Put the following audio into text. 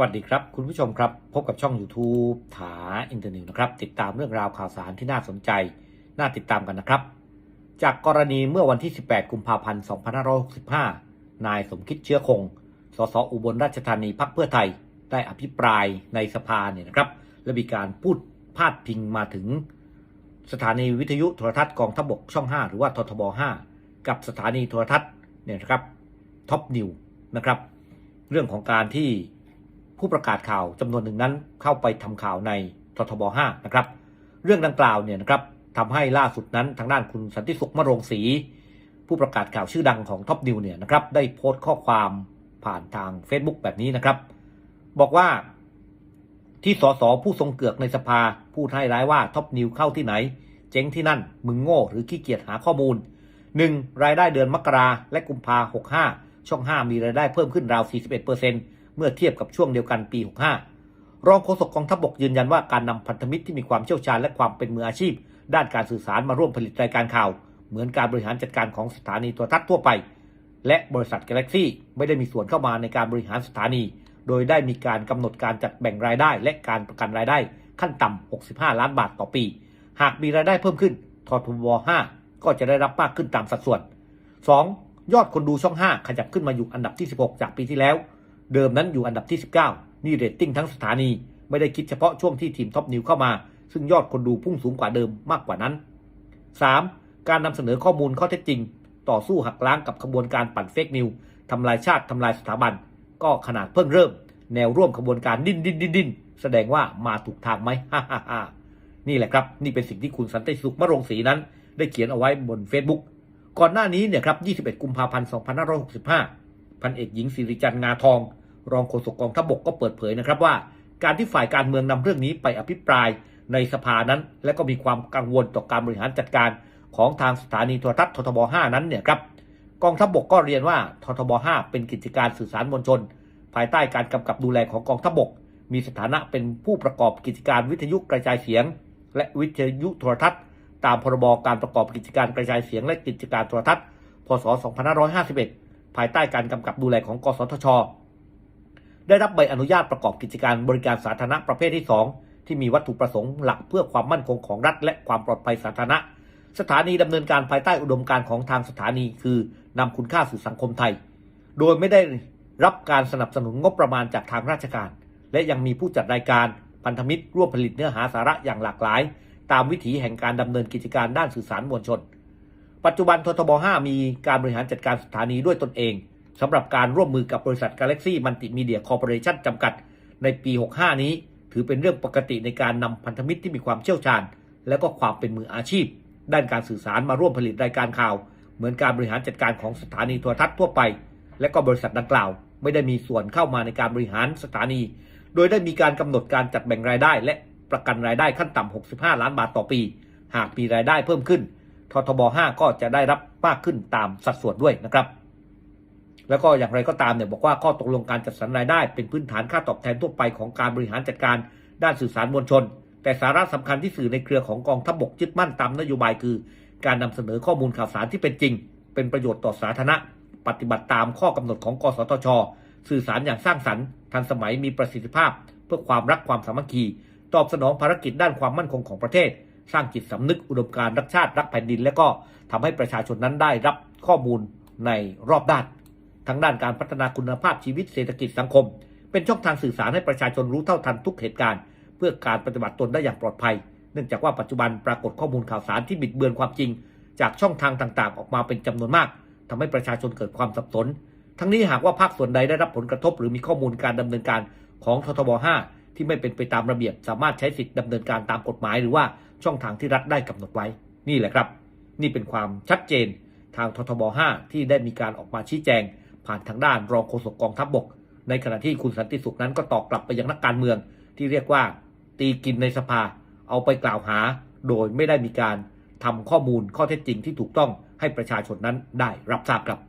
วัสดีครับ คุณผู้ชมครับ พบกับช่อง YouTube ถาอินเทอร์เน็ตนะครับ ติดตามเรื่องราวข่าวสารที่น่าสนใจ น่าติดตามกันนะครับ จากกรณีเมื่อวันที่ 18 กุมภาพันธ์ 2565 นายสมคิดเชื้อคง สสอุบลราชธานีพักเพื่อไทย ได้อภิปรายในสภาเนี่ยนะครับ และมีการพูดพาดพิงมาถึง สถานีวิทยุโทรทัศน์กองทัพบกช่อง 5 หรือว่าททบ 5 กับสถานีโทรทัศน์เนี่ยนะครับท็อปนิวนะครับ เรื่องของการที่ ผู้ประกาศข่าวจำนวนหนึ่งนั้นเข้าไปทำข่าวในททบ5นะครับเรื่องดังกล่าวเนี่ยนะครับทำให้ล่าสุดนั้นทางด้านคุณสันติสุขมะโรงศรีผู้ประกาศข่าวชื่อดังของท็อปนิวเนี่ยนะครับได้โพสต์ข้อความผ่านทาง Facebook แบบนี้นะครับ บอกว่าที่สสผู้ทรงเกือกในสภาพูดให้ร้ายว่าท็อปนิวเข้าที่ไหน เจ๊งที่นั่น มึงโง่หรือขี้เกียจหาข้อมูล 1. รายได้เดือนมกราและกุมภา65 ช่อง 5 มีรายได้เพิ่มขึ้นราว 41%เเมื่อเทียบกับช่วงเดียวกันปี 65 รองโฆษกกองทัพบกยืนยันว่าการนำพันธมิตรที่มีความเชี่ยวชาญและความเป็นมืออาชีพ ด้านการสื่อสารมาร่วมผลิตรายการข่าว เหมือนการบริหารจัดการของสถานีโทรทัศน์ทั่วไป และบริษัท Galaxy ไม่ได้มีส่วนเข้ามาในการบริหารสถานี โดยได้มีการกำหนดการจัดแบ่งรายได้ และการประกันรายได้ ขั้นต่ำ 65 ล้านบาทต่อปี หากมีรายได้เพิ่มขึ้นททบ5ก็จะได้รับมากขึ้นตามสัดส่วน 2. ยอดคนดูช่อง 5 ขยับขึ้นมาอยู่อันดับที่ 16 จากปีที่แล้ว เดิมนั้นอยู่อันดับที่ 19 นี่เรตติ้งทั้งสถานี ไม่ได้คิดเฉพาะช่วงที่ทีมท็อปนิวเข้ามา ซึ่งยอดคนดูพุ่งสูงกว่าเดิมมากกว่านั้น 3. การนำเสนอข้อมูลข้อเท็จจริง ต่อสู้หักล้างกับขบวนการปั่นเฟกนิวทำลายชาติทำลายสถาบัน ก็ขนาดเพิ่งเริ่ม แนวร่วมขบวนการดิ้นดิ้นดิ้นดิ้นแสดงว่ามาถูกทางไหมฮ่าฮ่าฮ่านี่แหละครับ นี่เป็นสิ่งที่คุณสันติสุขมะรงศรีนั้น ได้เขียนเอาไว้บน Facebook ก่อนหน้านี้เนี่ยครับ 21 กุมภาพันธ์ 2565 พันเอกหญิงสิริจันทร์งาทอง รองโฆษกกองทัพบกก็เปิดเผยนะครับว่า การที่ฝ่ายการเมืองนำเรื่องนี้ไปอภิปรายในสภานั้น และก็มีความกังวลต่อการบริหารจัดการของทางสถานีโทรทัศน์ททบ 5 นั้นเนี่ยครับกองทัพบกก็เรียนว่าททบ 5 เป็นกิจการสื่อสารมวลชน ภายใต้การกำกับดูแลของกองทัพบก มีสถานะเป็นผู้ประกอบกิจการวิทยุกระจายเสียง และวิทยุโทรทัศน์ ตามพรบการประกอบกิจการกระจายเสียง และกิจการโทรทัศน์ พศ 2551 ภายใต้การกำกับดูแลของกสทช ได้รับใบอนุญาตประกอบกิจการบริการสาธารณะประเภทที่ 2 ที่มีวัตถุประสงค์หลักเพื่อความมั่นคงของรัฐ และความปลอดภัยสาธารณะ สถานีดำเนินการภายใต้อุดมการณ์ของทางสถานีคือนำคุณค่าสู่สังคมไทย โดยไม่ได้รับการสนับสนุนงบประมาณจากทางราชการ และยังมีผู้จัดรายการพันธมิตรร่วมผลิตเนื้อหาสาระอย่างหลากหลาย ตามวิถีแห่งการดำเนินกิจการด้านสื่อสารมวลชน ปัจจุบันททบ 5 มีการบริหารจัดการสถานีด้วยตนเองสำหรับการร่วมมือกับบริษัท Galaxy Multimedia Corporation จำกัด ในปี 65 นี้ ถือเป็นเรื่องปกติในการนำพันธมิตรที่มีความเชี่ยวชาญ และก็ความเป็นมืออาชีพ ด้านการสื่อสารมาร่วมผลิตรายการข่าว เหมือนการบริหารจัดการของสถานีโทรทัศน์ทั่วไป และก็บริษัทดังกล่าว ไม่ได้มีส่วนเข้ามาในการบริหารสถานี โดยได้มีการกำหนดการจัดแบ่งรายได้ และประกันรายได้ขั้นต่ำ 65 ล้านบาทต่อปี หากมีรายได้เพิ่มขึ้น ททบ 5 ก็จะได้รับมากขึ้นตามสัดส่วนด้วยนะครับ แล้วก็อย่างไรก็ตามเนี่ยบอกว่าข้อตกลงการจัดสรรรายได้ เป็นพื้นฐานค่าตอบแทนทั่วไปของการบริหารจัดการด้านสื่อสารมวลชน แต่สาระสำคัญที่สื่อในเครือของกองทัพบกยึดมั่นตามนโยบายคือ การนำเสนอข้อมูลข่าวสารที่เป็นจริง เป็นประโยชน์ต่อสาธารณะ ปฏิบัติตามข้อกำหนดของกสทช สื่อสารอย่างสร้างสรรค์ทันสมัยมีประสิทธิภาพ เพื่อความรักความสามัคคี ตอบสนองภารกิจด้านความมั่นคงของประเทศ สร้างจิตสำนึกอุดมการณ์รักชาติรักแผ่นดิน และก็ทำให้ประชาชนนั้นได้รับข้อมูลในรอบด้าน ทั้งด้านการพัฒนาคุณภาพชีวิตเศรษฐกิจสังคม เป็นช่องทางสื่อสารให้ประชาชนรู้เท่าทันทุกเหตุการณ์ เพื่อการปฏิบัติตนได้อย่างปลอดภัย เนื่องจากว่าปัจจุบันปรากฏข้อมูลข่าวสารที่บิดเบือนความจริง จากช่องทางต่างๆ ออกมาเป็นจำนวนมากทำให้ประชาชนเกิดความสับสน ทั้งนี้หากว่าภาคส่วนใดได้รับผลกระทบ หรือมีข้อมูลการดำเนินการของททบ 5 ที่ไม่เป็นไปตามระเบียบ สามารถใช้สิทธิดำเนินการตามกฎหมายหรือว่า ช่องทางที่รัฐได้กำหนดไว้ นี่แหละครับ นี่เป็นความชัดเจนทางททบ 5 ที่ได้มีการออกมาชี้แจง ผ่านทางด้านรองโฆษกกองทัพบบก ในขณะที่คุณสันติสุขนั้นก็ตอบกลับไปยังนักการเมือง ที่เรียกว่า ตีกินในสภา เอาไปกล่าวหา โดยไม่ได้มีการทำข้อมูลข้อเท็จจริงที่ถูกต้องให้ประชาชนนั้นได้รับทราบครับ